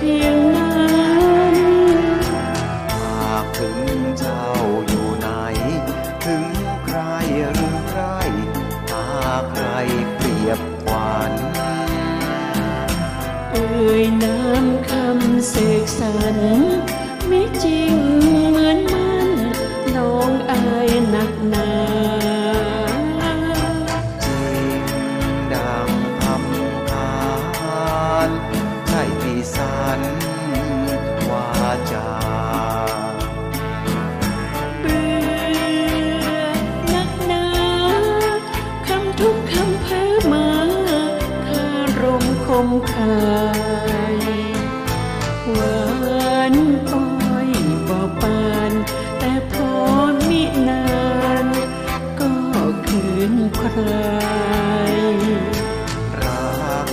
พียงนั้นหากถึงเจ้าอยู่ไหน ถึงใครหรือใครหากใครเปรียบหวานเอ่ยน้ำคำเสกสรร มคมคายหวานอ้อยบ่ปานแต่พอมินานก็คืนใครรัก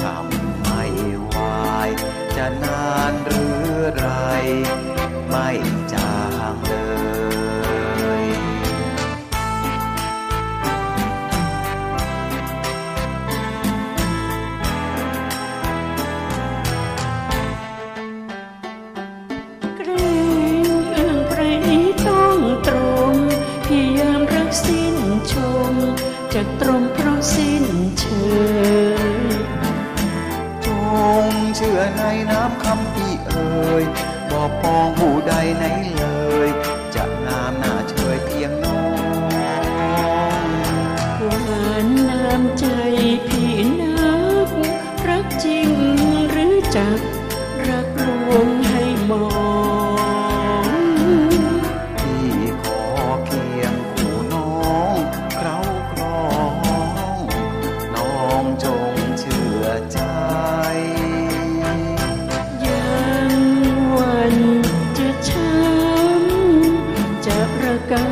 จำไม่ไหวายจะนานหรือไร ไม่จาง จะตรงเพราะสิ้นเชิงจงเชื่อในน้ำคำที่เอ่ยบอกปองผู้ใดไหนเลย จะงามหน้าเชยเพียงน้องหวานน้ำใจพี่นักรักจริงหรือจักรักลว จ